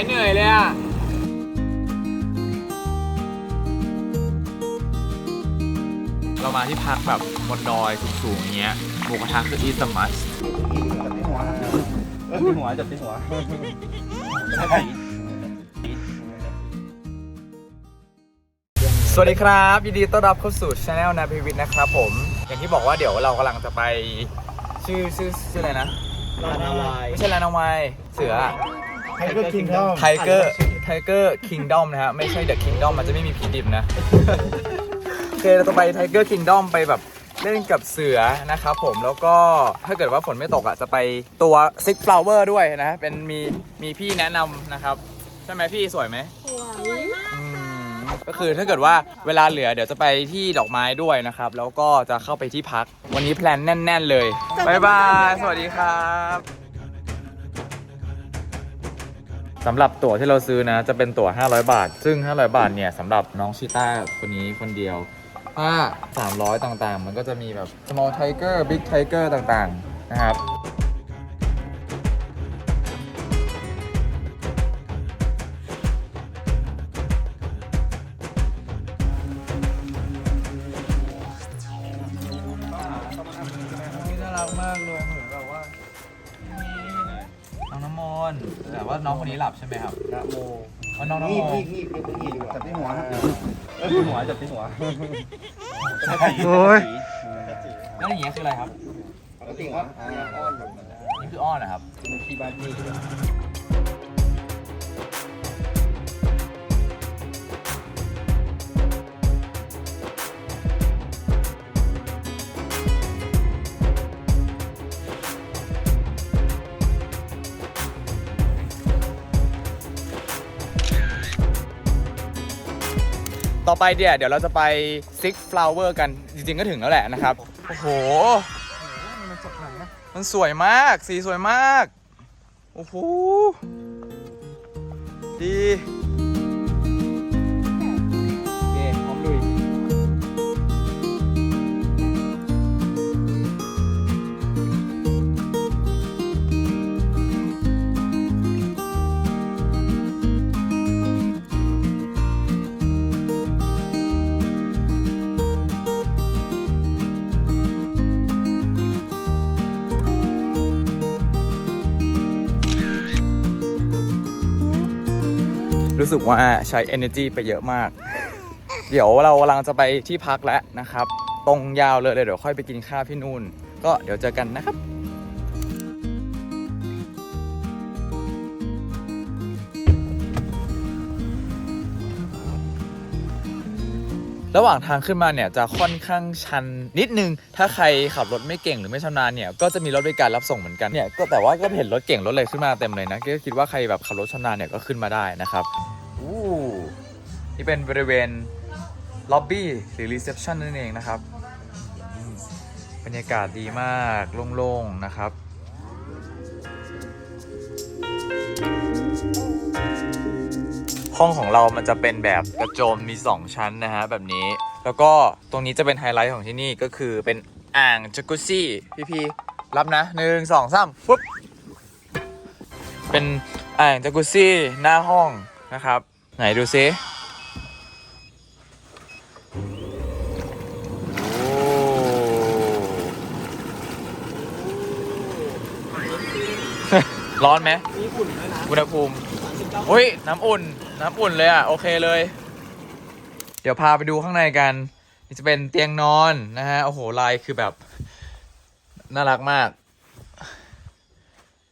ายเหนื่อยเลยอะเรามาที่พักแบบบนดอยสูงๆอย่างเงี้ยหมูกระทะคืออีสมัสจับที่หัวเออที่หัวจับที่หัวสวัสดีครับ ยินดีต้อนรับเข้าสู่ช anel นาพิวิทย์นะครับผม อย่างที่บอกว่าเดี๋ยวเรากำลังจะไป ชื่อชื่อชื่ออะไรนะ ลานาวายไม่ใช่ลานาวายเสือ ไทเกอร์คิงดอมไทเกอร์ไทเกอร์คิงดอมนะฮะ ไม่ใช่เดอะคิงดอมมันจะไม่มีผีดิบนะ โอเคเราจะไปไทเกอร์คิงดอมไปแบบเล่นกับเสือนะครับผมแล้วก็ถ้าเกิดว่าฝนไม่ตกอะจะไปตัวซิกฟลาวเวอร์ด้วยนะ เป็นมีมีพี่แนะนำนะครับ ใช่ไหมพี่สวยไหมอืมก็คือถ้าเกิดว่าเวลาเหลือเดี๋ยวจะไปที่ดอกไม้ด้วยนะครับ แล้วก็จะเข้าไปที่พัก วันนี้แพลนแน่น ๆ เลยบายบาย สวัสดีครับ สำหรับตั๋วที่เราซื้อนะ จะเป็นตั๋ว 500 บาท ซึ่ง 500 บาทเนี่ยสำหรับน้องชิต้าคนนี้คนเดียว ถ้า 300 ต่างๆ มันก็จะมีแบบ small tiger big tiger ต่างๆ นะครับ น้องคนนี้หลับใช่ไหมครับนะโมว่าน้องน้ำนี่มนนี่ต์นี่เป็นนี่อยู่จับที่หัวเออที่หัวจับที่หัวโอ้ย แล้วอย่างเงี้ยคืออะไรครับ ปกติครับอ่าอ้อนแบบนี่คืออ้อนนะครับที่บ้านนี่ ต่อไปเดี๋ยวเดี๋ยวเราจะไปซิกฟลาวเวอร์กันจริงๆก็ถึงแล้วแหละนะครับ โอ้โห มันสวยมากสีสวยมาก โอ้โห ดี สึกว่าใช้ energy ไปเยอะมาก เดี๋ยวเรากำลังจะไปที่พักแล้วนะครับ ตรงยาวเลยเดี๋ยวค่อยไปกินข้าวที่นู่น ก็เดี๋ยวเจอกันนะครับระหว่างทางขึ้นมาเนี่ยจะค่อนข้างชันนิดนึง ถ้าใครขับรถไม่เก่งหรือไม่ชำนาญเนี่ย ก็จะมีรถบริการรับส่งเหมือนกันเนี่ย ก็แต่ว่าก็เห็นรถเก่งรถอะไรขึ้นมาเต็มเลยนะ ก็คิดว่าใครแบบขับรถชำนาญเนี่ยก็ขึ้นมาได้นะครับ อู้นี่เป็นบริเวณล็อบบี้หรือรีเซพชันนั่นเองนะครับ บรรยากาศดีมากโล่งๆนะครับห้องของเรามันจะเป็นแบบกระโจมมี 2 ชั้นนะฮะแบบนี้ แล้วก็ตรงนี้จะเป็นไฮไลท์ของที่นี่ก็คือเป็นอ่างจักรุซี่พี่พีรับนะหนึ่งสองสามปุ๊บเป็นอ่างจักรุซี่หน้าห้องนะครับ ไหนดูซิร้อนไหมอุณหภูมิอุ้ย น้ำอุ่น น้ำอุ่นเลยอะ โอเคเลย เดี๋ยวพาไปดูข้างในกัน นี่จะเป็นเตียงนอนนะฮะ โอ้โห ลายคือแบบ น่ารักมาก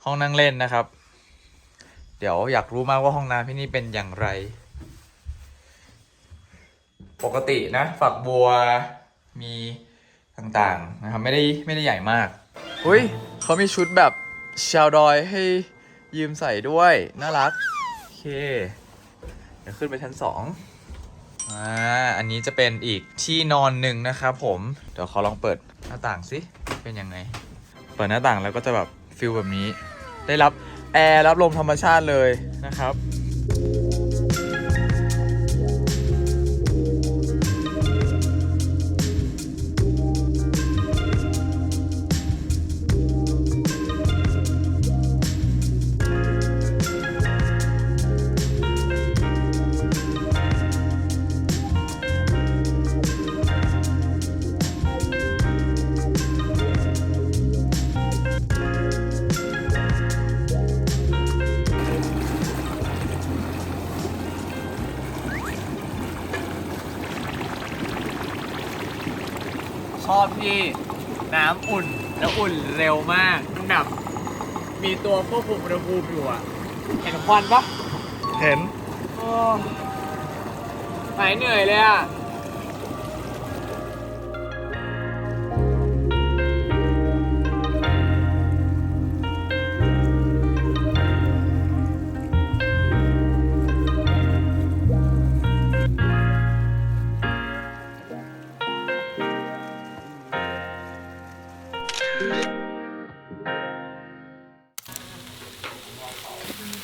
ห้องนั่งเล่นนะครับ เดี๋ยวอยากรู้มากว่าห้องน้ำที่นี่เป็นอย่างไร ปกตินะ ฝักบัวมีต่างๆนะครับไม่ได้ไม่ได้ใหญ่มาก อุ้ยเขามีชุดแบบชาวดอยให้ยืมใส่ด้วย น่ารัก โอเค เดี๋ยวขึ้นไปชั้นสองอ่าอันนี้จะเป็นอีกที่นอนหนึ่งนะครับผม เดี๋ยวขอลองเปิดหน้าต่างสิ เป็นยังไง เปิดหน้าต่างแล้วก็จะแบบฟิลแบบนี้ ได้รับ แอร์รับลมธรรมชาติเลยนะครับ เร็วมากมันแบบมีตัวควบคุมอุณหภูมิอยู่อะเห็นควันปะเห็น โอ้หายเหนื่อยเลยอะ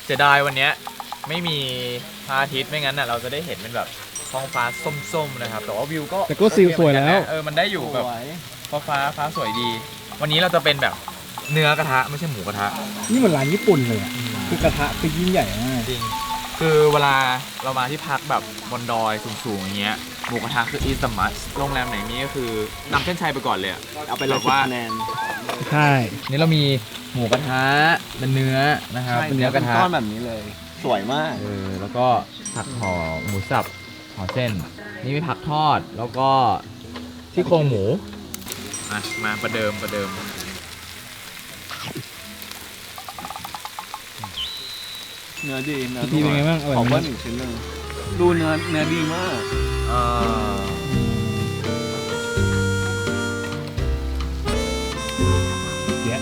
เสียดายวันเนี้ยไม่มีพระอาทิตย์ไม่งั้นน่ะเราจะได้เห็นเป็นแบบท้องฟ้าส้มๆนะครับ แต่ว่าวิวก็แต่ก็ซิลสวยแล้ว เออมันได้อยู่แบบฟ้าฟ้าฟ้าสวยดี วันนี้เราจะเป็นแบบเนื้อกระทะไม่ใช่หมูกระทะนี่เหมือนร้านญี่ปุ่นเลยอะคือกระทะคือยิ่งใหญ่มากจริง คือเวลาเรามาที่พักแบบบนดอยสูงๆอย่างเงี้ยหมูกระทะคือ is the must โรงแรมไหนนี้ก็คือนำเส้นชัยไปก่อนเลยอะเอาไปเลยว่าใช่นี่เรามีหมูกระทะเป็นเนื้อนะครับเป็นเนื้อกระทะ ก้อนแบบนี้เลย สวยมาก เออแล้วก็ผักห่อหมูสับห่อเส้น นี่มีผักทอดแล้วก็ที่โครงหมูอะมาประเดิมประเดิม เนื้อดีเนื้อพี่เป็นไงบ้างอร่อยขอไหมเบิ้ลอีกชิ้นหนึ่งดูเนื้อเนื้อดีมากอ่าเดี๋ยว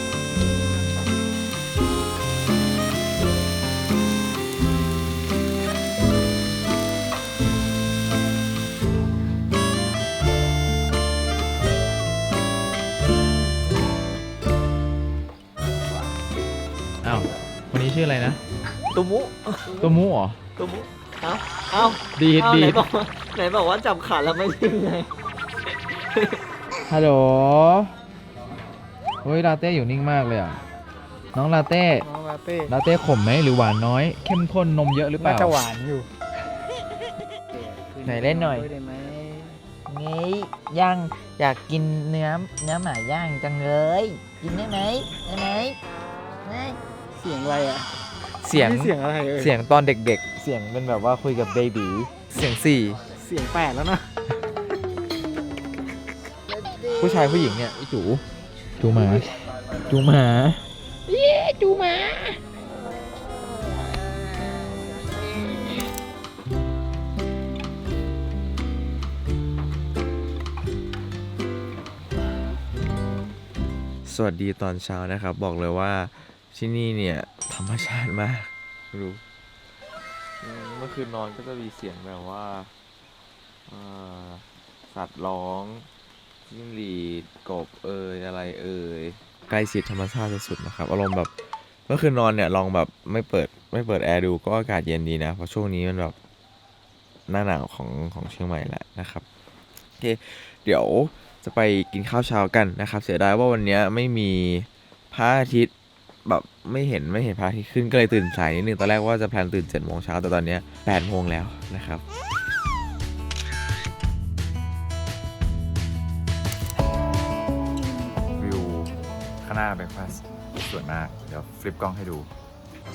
อ้าววันนี้ชื่ออะไรนะ ตุมุตัวมูเหรอตุมุเอ้าเอ้าดีดเอ้าดีไหนดบอกว่าไหนบอกว่าจับขาแล้วไม่ทิ้งไงฮัลโหลเฮ้ยลาเต้อยู่นิ่งมากเลยอะน้องลาเต้น้องลาเต้ลาเต้ขมไหมหรือหวานน้อย เข้มข้นนมเยอะหรือเปน่าล่าจะหวานอยู่ไหนเล่นหน่อย ได้ไหมงี้ย่างอยากกินเนื้อเนื้อหมาย่างจังเลย กินได้ไหมได้ไหมได้เสียงอะไรอะ เสียงนี่เสียงอะไรเอ่ยเสียงตอนเด็กๆ เสียงเป็นแบบว่าคุยกับเบบีเสียงสี่เสียงแปดแล้วนะผู้ชายผู้หญิงเนี่ยไอ้จูจูหมาจูหมาจูหมาสวัสดีตอนเช้านะครับ บอกเลยว่า ที่นี่เนี่ยธรรมชาติมากรู้อืมเมื่อคืนนอนก็จะมีเสียงแบบว่าเอ่อสัตว์ร้องจิ้งหรีดกบเอยอะไรเอยใกล้ชิดธรรมชาติสุดๆนะครับ อารมณ์แบบเมื่อคืนนอนเนี่ยลองแบบไม่เปิดไม่เปิดแอร์ดูก็อากาศเย็นดีนะเพราะช่วงนี้มันแบบหน้าหนาวของของเชียงใหม่แหละนะครับโอเคเดี๋ยวจะไปกินข้าวเช้ากันนะครับ เสียดายว่าวันเนี้ยไม่มีพระอาทิตย์ แบบไม่เห็นไม่เห็นพระอาทิตย์ขึ้นก็เลยตื่นสายนิดนึงตอนแรกว่าจะแพลนตื่น7จ็ดโมงเช้าแต่ตอนเนี้ยแปดโมงแล้วนะครับวิวข้างหน้าเบรคฟาสสวยมาก เดี๋ยวฟลิปกล้องให้ดู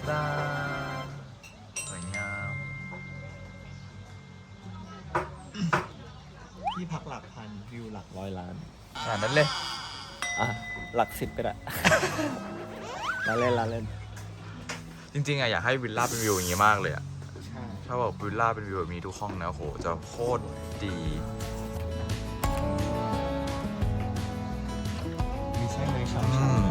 ตาสวยงามที่พักหลักพันวิวหลักร้อยล้านขนาดนั้นเลย อะ หลักสิบก็ได้ ลาเล่นลาเล่นจริงๆอะอยากให้วิลล่าเป็นวิวอย่างนี้มากเลยอะถ้าแบบวิลล่าเป็นวิวแบบนี้ทุกห้องนะโอ้โหจะโคตรดีมีใช่เลยช่อืม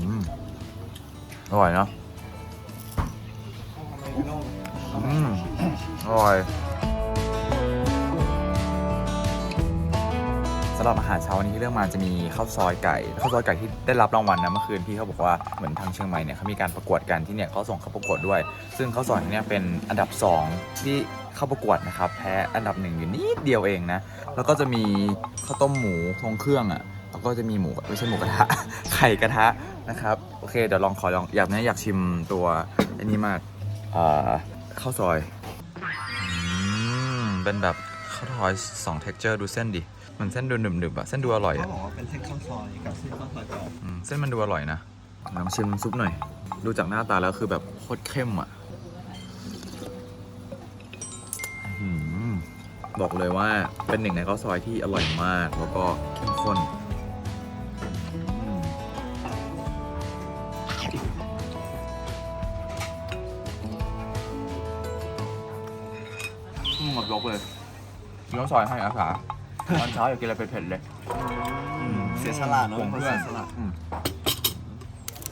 อืมอร่อยเนาะ อืมอร่อยสำหรับอาหารเช้านี้ที่เรื่องมาจะมีข้าวซอยไก่ข้าวซอยไก่ที่ได้รับรางวัลนะเมื่อคืนพี่เขาบอกว่าเหมือนทางเชียงใหม่เนี่ยเขามีการประกวดกันที่เนี่ยเขาส่งเข้าประกวดด้วย ซึ่งข้าวซอยเนี่ยเป็นอันดับ 2 ที่เข้าประกวดนะครับแพ้อันดับหนึ่งอยู่นิดเดียวเองนะแล้วก็จะมีข้าวต้มหมูทรงเครื่องอะแล้วก็จะมีหมูไม่ใช่หมูกระทะไข่กระทะนะครับโอเคเดี๋ยวลองขอลองอยากนะอยากชิมตัวอันนี้มาก ข้าวซอยอืมเป็นแบบข้าวซอยสอง texture ดูเส้นดิ มันเส้นดูหนึบๆอะเส้นดูอร่อยเขาอะบอกว่าเป็นเส้นข้าวซอยกับเส้นข้าวซอยกรอบอืมเส้นมันดูอร่อยนะลองชิมน้ำซุปหน่อย ดูจากหน้าตาแล้วคือแบบโคตรเข้มอะอื้อหือบอกเลยว่าเป็นหนึ่งในข้าวซอยที่อร่อยมากแล้วก็เข้มข้น หมดยกเลยกินข้าวซอยให้อาสาตอนเช้าอยากกินอะไรเผ็ดๆเลยเสียสละเนาะผมเพื่อนเสียสละ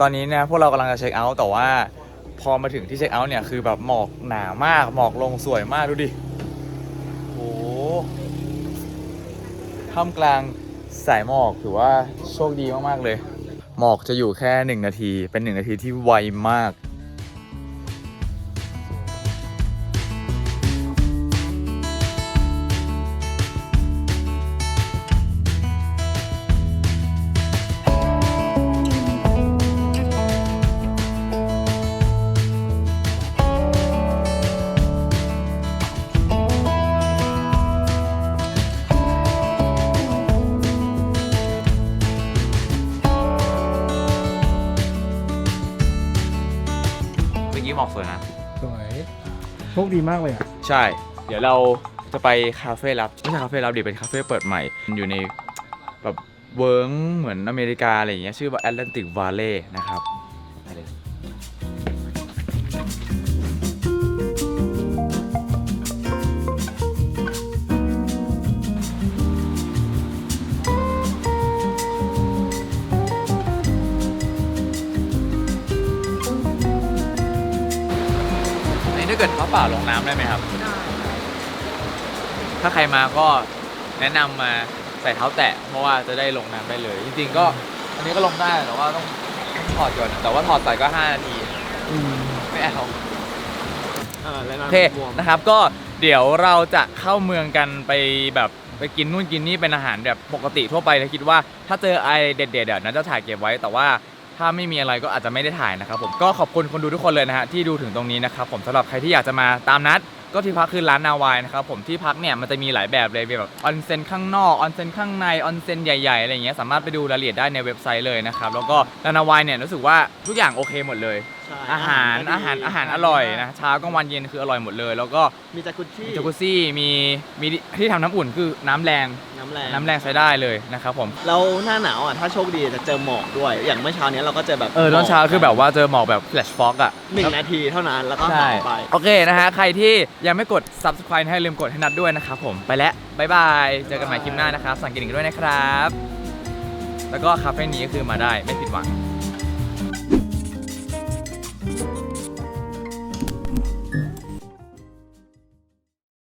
ตอนนี้เนี่ยพวกเรากำลังจะเช็คเอาท์แต่ว่าพอมาถึงที่เช็คเอาท์เนี่ยคือแบบหมอกหนามาก หมอกลงสวยมากดูดิโอ้โหท่ามกลางสายหมอกถือว่าโชคดีมากๆเลย หมอกจะอยู่แค่หนึ่งนาที เป็นหนึ่งนาทีที่ไวมาก โชคดีมากเลยอะ ใช่ เดี๋ยวเราจะไปคาเฟ่ลับไม่ใช่คาเฟ่ลับดิเป็นคาเฟ่เปิดใหม่ อยู่ในแบบเวิร์งเหมือนอเมริกาอะไรอย่างเงี้ยชื่อว่าแอตแลนติกวาเล่นะครับ ถ้าใครมาก็แนะนำมาใส่เท้าแตะ เพราะว่าจะได้ลงน้ำได้เลย จริงๆก็อันนี้ก็ลงได้แต่ว่าต้องถอดก่อนแต่ว่าถอดใส่ก็ 5 นาที ไม่เอาอ่าแล้วโอเคนะครับก็เดี๋ยวเราจะเข้าเมืองกันไปแบบไปกินนู่นกินนี่เป็นอาหารแบบปกติทั่วไปแล้วคิดว่าถ้าเจออะไรเด็ดๆเดี๋ยวนั้นจะถ่ายเก็บไว้แต่ว่าถ้าไม่มีอะไรก็อาจจะไม่ได้ถ่ายนะครับผมก็ขอบคุณคนดูทุกคนเลยนะฮะที่ดูถึงตรงนี้นะครับผมสำหรับใครที่อยากจะมาตามนัด ก็ที่พักคือร้านนาวายนะครับผมที่พักเนี่ยมันจะมีหลายแบบเลยมีแบบออนเซ็นข้างนอกออนเซ็นข้างในออนเซ็นใหญ่ๆอะไรอย่างเงี้ยสามารถไปดูรายละเอียดได้ในเว็บไซต์เลยนะครับแล้วก็ร้านนาวายเนี่ยรู้สึกว่าทุกอย่างโอเคหมดเลย อาหารอาหารอาหารอร่อยนะเช้ากลางวันเย็นคืออร่อยหมดเลย แล้วก็มีจากกุชชี่มีจากุซี่มีมีที่ทำน้ำอุ่นคือน้ำแรงน้ำแรงน้ำแรงใช้ได้เลยนะครับผมแล้วหน้าหนาวอะถ้าโชคดีจะเจอหมอกด้วย อย่างเมื่อเช้านี้เราก็เจอแบบเออตอนเช้าคือแบบว่าเจอหมอกแบบ flash fog อะหนึ่งนาทีเท่านั้นแล้วก็ใช่หายไปโอเคนะฮะใครที่ยังไม่กด subscribe ให้ลืมกดให้นัดด้วยนะครับผมไปแล้วบ๊ายบายเจอกันใหม่คลิปหน้านะครับสั่งกินอีกด้วยนะครับ แล้วก็คาเฟ่นี้ก็คือมาได้ไม่ผิดหวัง